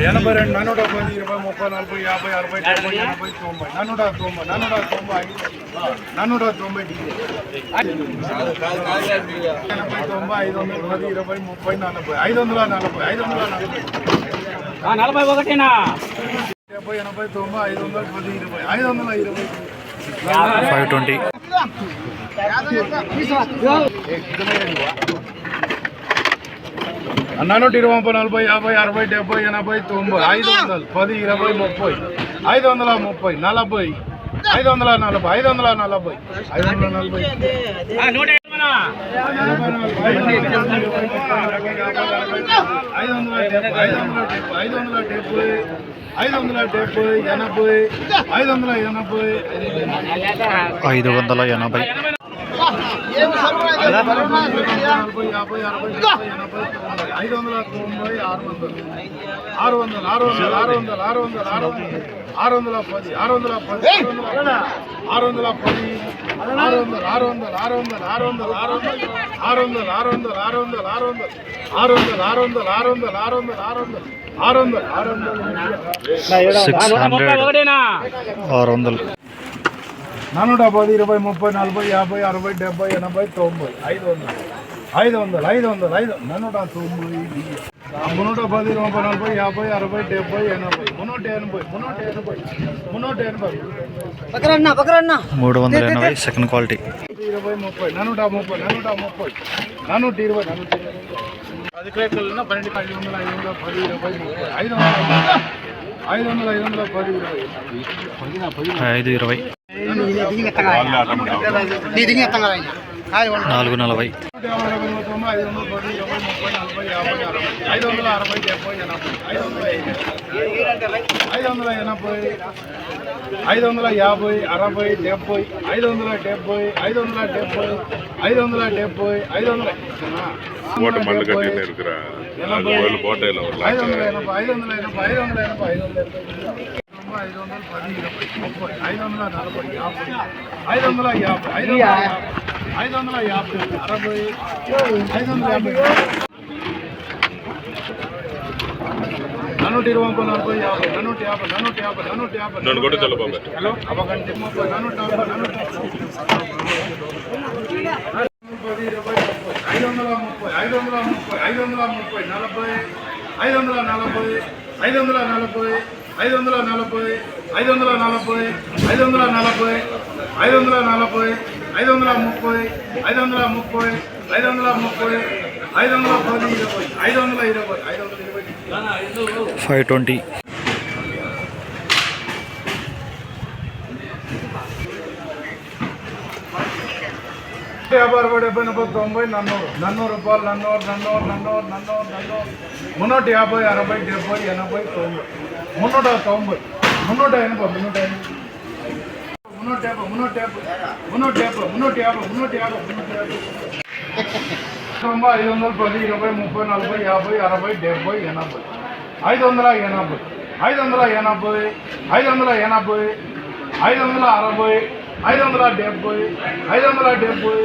ఎనభై రెండు నన్నూట పది ఇరవై ముప్పై నలభై యాభై అరవై డెబ్బై ఎనభై తొంభై నన్నూట తొంభై నన్నూట తొంభై నన్నూట తొంభై ఎనభై తొంభై ఐదు వందల పది ఇరవై ముప్పై నలభై ఐదు వందల నలభై ఐదు వందల నలభై నలభై ఒకటి డెబ్బై ఎనభై తొంభై ఐదు వందల పది ఇరవై ఐదు వందల ఇరవై ఫైవ్ ట్వంటీ నన్నూట ఇరవై ముప్పై నలభై యాభై అరవై డెబ్బై ఎనభై తొంభై ఐదు వందలు పది ఇరవై ముప్పై ఐదు వందల ముప్పై నలభై ఐదు వందల నలభై ఐదు వందల నలభై ఐదు వందల నలభై నూట ఇరవైనా ఎనభై నాలుగు, ఐదు వందల ఐదు వందల డెబ్బై ఐదు వందల డెబ్బై ఐదు వందల డెబ్బై ఐదు వందల డెబ్బై ఎనభై ఐదు వందల ఎనభై ఐదు వందల ఎనభై ఐదు వందల తొంభై ఆరు వందలు ఆరు వందలు ఆరు వందలు ఆరు వందలు ఆరు వందలు ఆరు వందలు ఆరు వందల పది ఆరు వందల పది. ఆరు వందల పది ఆరు వందలు ఆరు వందలు ఆరు వందలు ఆరు వందలు ఆరు వందలు ఆరు వందలు ఆరు వందలు ఆరు వందలు ఆరు వందలు ఆరు వందలు ఆరు వందలు ఆరు వందలు ఆరు వందలు ఆరు వందలు ఆరు వందలు ఆరు వందలు సిక్స్ నూట ముప్పై హండ్రెడ్ ఒకటినా ఆరు వందలు నన్నూట పది ఇరవై ముప్పై నలభై యాభై అరవై డెబ్బై ఎనభై తొంభై ఐదు వందలు ఐదు వందలు ఐదు వందలు ఐదు నన్నూట తొంభై మున్నూట పది ముప్పై నలభై యాభై అరవై డెబ్బై ఎనభై. మున్నూట ఎనభై మున్నూట ఎనభై మున్నూట ఎనభై మూడు వందల ఎనభై సెకండ్ క్వాలిటీ. ఇరవై ముప్పై నన్నూట ముప్పై నన్నూట ముప్పై నన్నూట ఇరవై ఇరవై పది క్రేట్లలో పన్నెండు ఐదు వందల ఐదు వందల పది ఇరవై ముప్పై. ఐదు వందల ఐదు వందల ఐదు వందల పది ఇరవై. ఐదు ఇరవై. నాలుగు నలభై నూట యాభై అరవై నూట తొంభై ఐదు వందల పది ఇరవై ముప్పై నలభై యాభై అరవై ఐదు వందల అరవై డెబ్బై ఎనభై ఐదు వందల ఐదు వందల ఎనభై ఐదు వందల యాభై అరవై డెబ్బై ఐదు వందల డెబ్బై ఐదు వందల డెబ్బై ఐదు వందల డెబ్బై ఐదు వందల போட்டு மல்லு கட்டின்னு இருக்கிற நாலு கோயில் போட்டையில் ஒரு ఐదు லாட்சம் వందల ఎనభై ఐదు వందల ఎనభై ఐదు వందల ఎనభై ఐదు వందల ఎనభై ఐదు వందల పది ఇరవై ముప్పై ఐదు వందల నలభై యాభై ఐదు వందల యాభై ఐదు వందల యాభై ఐదు వందల యాభై అరవై ఐదు వందల యాభై నూట ఇరవై ముప్పై నలభై యాభై నూట యాభై నూట యాభై నూట యాభై నన్ను కూడా తెల్ల హలో అవగంటే ముప్పై నూట యాభై నూట పది ఇరవై ఐదు వందల ముప్పై ఐదు వందల ముప్పై ఐదు వందల ముప్పై నలభై ఐదు వందల నలభై ఐదు వందల నలభై ఐదు వందల నలభై ఐదు వందల నలభై ఐదు వందల నలభై ఐదు వందల నలభై ఐదు వందల ముప్పై ఐదు వందల ముప్పై ఐదు వందల ముప్పై ఐదు వందల పది ఇరవై ఐదు వందల ఇరవై ఐదు వందల ఇరవై ఫైవ్ ట్వంటీ. యాభై అరవై డెబ్బై ఎనభై తొంభై నన్నూరు. నన్నూరు రూపాయలు నన్నూరు నన్నూరు నన్నూరు నన్నూరు నన్నూరు. మున్నూట యాభై అరవై డెబ్బై ఎనభై తొంభై. మున్నూట తొంభై. మున్నూట ఎనభై మున్నూట ఎనభై. మున్నూట యాభై మున్నూట యాభై మున్నూట యాభై మున్నూట యాభై మున్నూట యాభై మున్నూట యాభై తొంభై ఐదు వందల పది ఇరవై ముప్పై నలభై యాభై అరవై డెబ్బై ఎనభై ఐదు వందల ఎనభై ఐదు వందల ఎనభై ఐదు వందల ఎనభై ఐదు వందల అరవై ఐదు వందల డెబ్బై ఐదు వందల డెబ్బై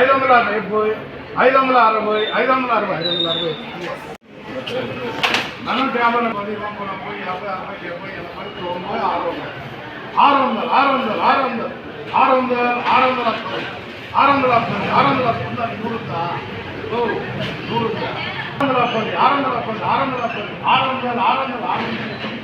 ఐదు వందల డెబ్బై ఐదు వందల అరవై ఐదు వందల అరవై ఐదు వందల అరవై నన్నూట యాభై పది ముప్పై యాభై అరవై డెబ్బై ఎనభై తొంభై ஆறந்தல் ஆறந்தல் ஆறந்தல் ஆறந்தல் ஆறந்தலாப்பண்ணி ஆறந்தலாப்பண்ணி அது நூறுக்கா ஓ நூறுக்கா ஆறந்தலாப்பண்ணி ஆறந்தலாப்பண்ணி ஆறந்தலாப்பண்ணி ஆறந்தல் ஆறந்தல் ஆறந்தல்